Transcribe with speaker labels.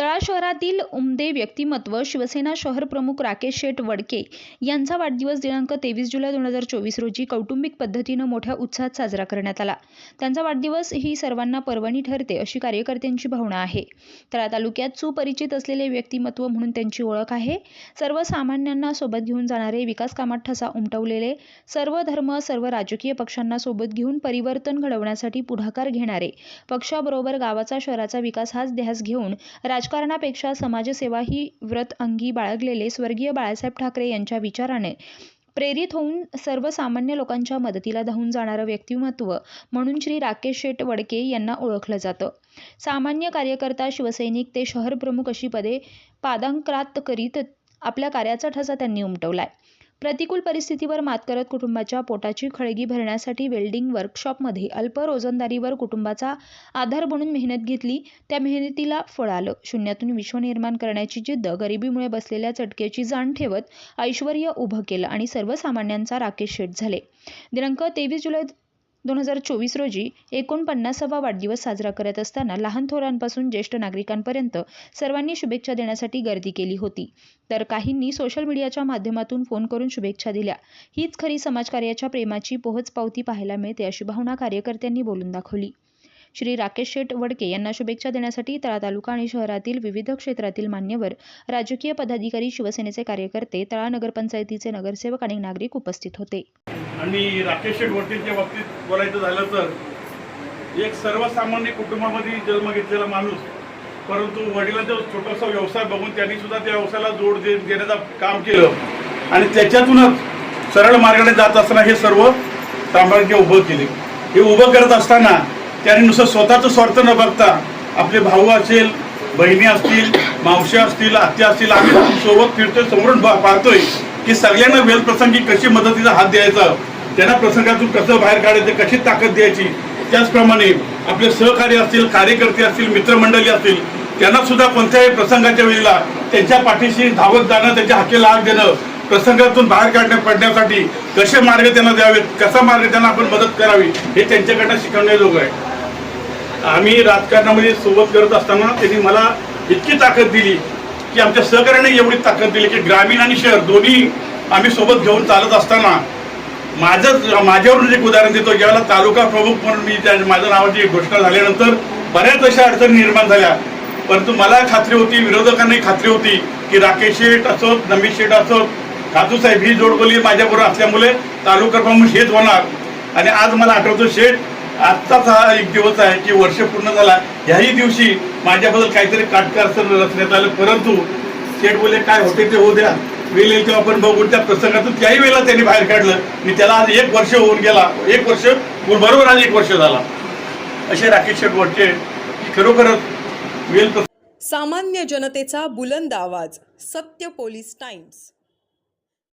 Speaker 1: तळा शहरातील उमदे व्यक्तिमत्व शिवसेना शहर प्रमुख राकेश शेठ वडके यांचा वाढदिवस दिनांक तेवीस जुलै दोन हजार चोवीस रोजी कौटुंबिक पद्धतीनं मोठ्या उत्साहात साजरा करण्यात आला. त्यांचा वाढदिवस ही सर्वांना पर्वणी ठरते अशी कार्यकर्त्यांची भावना आहे. तळा तालुक्यात सुपरिचित असलेले व्यक्तिमत्व म्हणून त्यांची ओळख आहे. सर्वसामान्यांना सोबत घेऊन जाणारे विकास कामात ठसा उमटवलेले सर्व धर्म सर्व राजकीय पक्षांना सोबत घेऊन परिवर्तन घडवण्यासाठी पुढाकार घेणारे पक्षाबरोबर गावाचा शहराचा विकास हाच ध्यास घेऊन राज राजकारणापेक्षा समाजसेवा ही व्रत अंगी बाळगलेले स्वर्गीय बाळासाहेब ठाकरे यांच्या विचाराने प्रेरित होऊन सर्वसामान्य लोकांच्या मदतीला धावून जाणारं व्यक्तिमत्व म्हणून श्री राकेश शेठ वडके यांना ओळखलं जातं. सामान्य कार्यकर्ता शिवसैनिक ते शहर प्रमुख अशी पदे पादांक्रात करीत आपल्या कार्याचा ठसा त्यांनी उमटवलाय. प्रतिकूल परिस्थितीवर मात करत कुटुंबाच्या पोटाची खळगी भरण्यासाठी वेल्डिंग वर्कशॉपमध्ये अल्प रोजंदारीवर कुटुंबाचा आधार बनून मेहनत घेतली. त्या मेहनतीला फळ आलं. शून्यातून विश्व निर्माण करण्याची जिद्द गरिबीमुळे बसलेल्या चटक्याची जाण ठेवत ऐश्वर उभं केलं आणि सर्वसामान्यांचा राकेश शेठ झाले. दिनांक तेवीस जुलै दोन हजार चोवीस रोजी एकोणपन्नासावा वाढदिवस साजरा करत असताना लहान थोरांपासून ज्येष्ठ नागरिकांपर्यंत सर्वांनी शुभेच्छा देण्यासाठी गर्दी केली होती. तर काहींनी सोशल मीडियाच्या माध्यमातून फोन करून शुभेच्छा दिल्या. हीच खरी समाजकार्याच्या प्रेमाची पोहोच पावती पाहायला मिळते अशी भावना कार्यकर्त्यांनी बोलून दाखवली. श्री राकेश शेठ वडके यांना शुभेच्छा देण्यासाठी तळा तालुका आणि शहरातील विविध क्षेत्रातील मान्यवर राजकीय पदाधिकारी शिवसेनेचे कार्यकर्ते तळा नगरपंचायतीचे नगरसेवक आणि नागरिक उपस्थित होते.
Speaker 2: आणि राकेश शेठ बाबतीत बोलायचं झालं तर एक सर्वसामान्य कुटुंबामध्ये जन्म घेतलेला माणूस परंतु वडिलांचा छोटासा व्यवसाय बघून त्यांनी सुद्धा त्या व्यवसायाला जोड दे देण्याचं काम केलं. आणि त्याच्यातूनच सरळ मार्गाने जात असताना हे सर्व साम्राज्य उभं केले. हे उभं करत असताना त्यांनी नुसतं स्वतःचं स्वार्थ न बघता आपले भाऊ असेल बहिणी असतील मावशी असतील आत्या असतील आम्ही सोबत फिरतोय समोरून पाहतोय की सगळ्यांना वेलप्रसंगी कशी मदतीचा हात द्यायचा. त्यांना प्रसंगातून कसं बाहेर काढायचं कशी ताकद द्यायची? त्याचप्रमाणे आपले सहकारी असतील कार्यकर्ते असतील मित्रमंडळी असतील त्यांना सुद्धा कोणत्याही प्रसंगाच्या वेळेला त्यांच्या पाठीशी धावत जाणं त्यांच्या हाकेला हात देणं प्रसंगातून बाहेर काढण्या पडण्यासाठी कसे मार्ग त्यांना द्यावेत कसा मार्ग त्यांना आपण मदत करावी हे त्यांच्याकडनं शिकवण्याजोगं आहे आम्ही राजकारणामध्ये सोबत करत असताना त्यांनी मला इतकी ताकद दिली की आमच्या सहकार्याने एवढी ताकद दिली की ग्रामीण आणि शहर दोन्ही आम्ही सोबत घेऊन चालत असताना माझं माझ्यावरून एक उदाहरण देतो. ज्यावेळेला तालुका प्रमुख म्हणून मी त्या माझ्या नावाची घोषणा झाल्यानंतर बऱ्याच अशा अडचणी निर्माण झाल्या. परंतु मला खात्री होती विरोधकांनाही खात्री होती की राकेश शेठ असोत नमित शेठ असोत काजू साहेब ही जोडबोली माझ्याबरोबर असल्यामुळे तालुका प्रमुख हेच होणार. आणि आज मला आठवतो शेठ आत्ताच हा एक दिवस आहे की वर्ष पूर्ण झाला. ह्याही दिवशी माझ्याबद्दल काहीतरी काटकार रचण्यात आलं. परंतु शेठ बोले काय होते ते होऊ द्या. वेळ येईल तेव्हा आपण बघून त्या प्रसंगातून त्याही वेळेला त्यांनी बाहेर काढलं. मी त्याला आज एक वर्ष होऊन गेला. एक वर्ष बरोबर आज एक वर्ष झाला. असे राकेश शेटवटचे खरोखरच वेल
Speaker 3: सामान्य जनतेचा बुलंद आवाज सत्य पोलीस टाइम्स.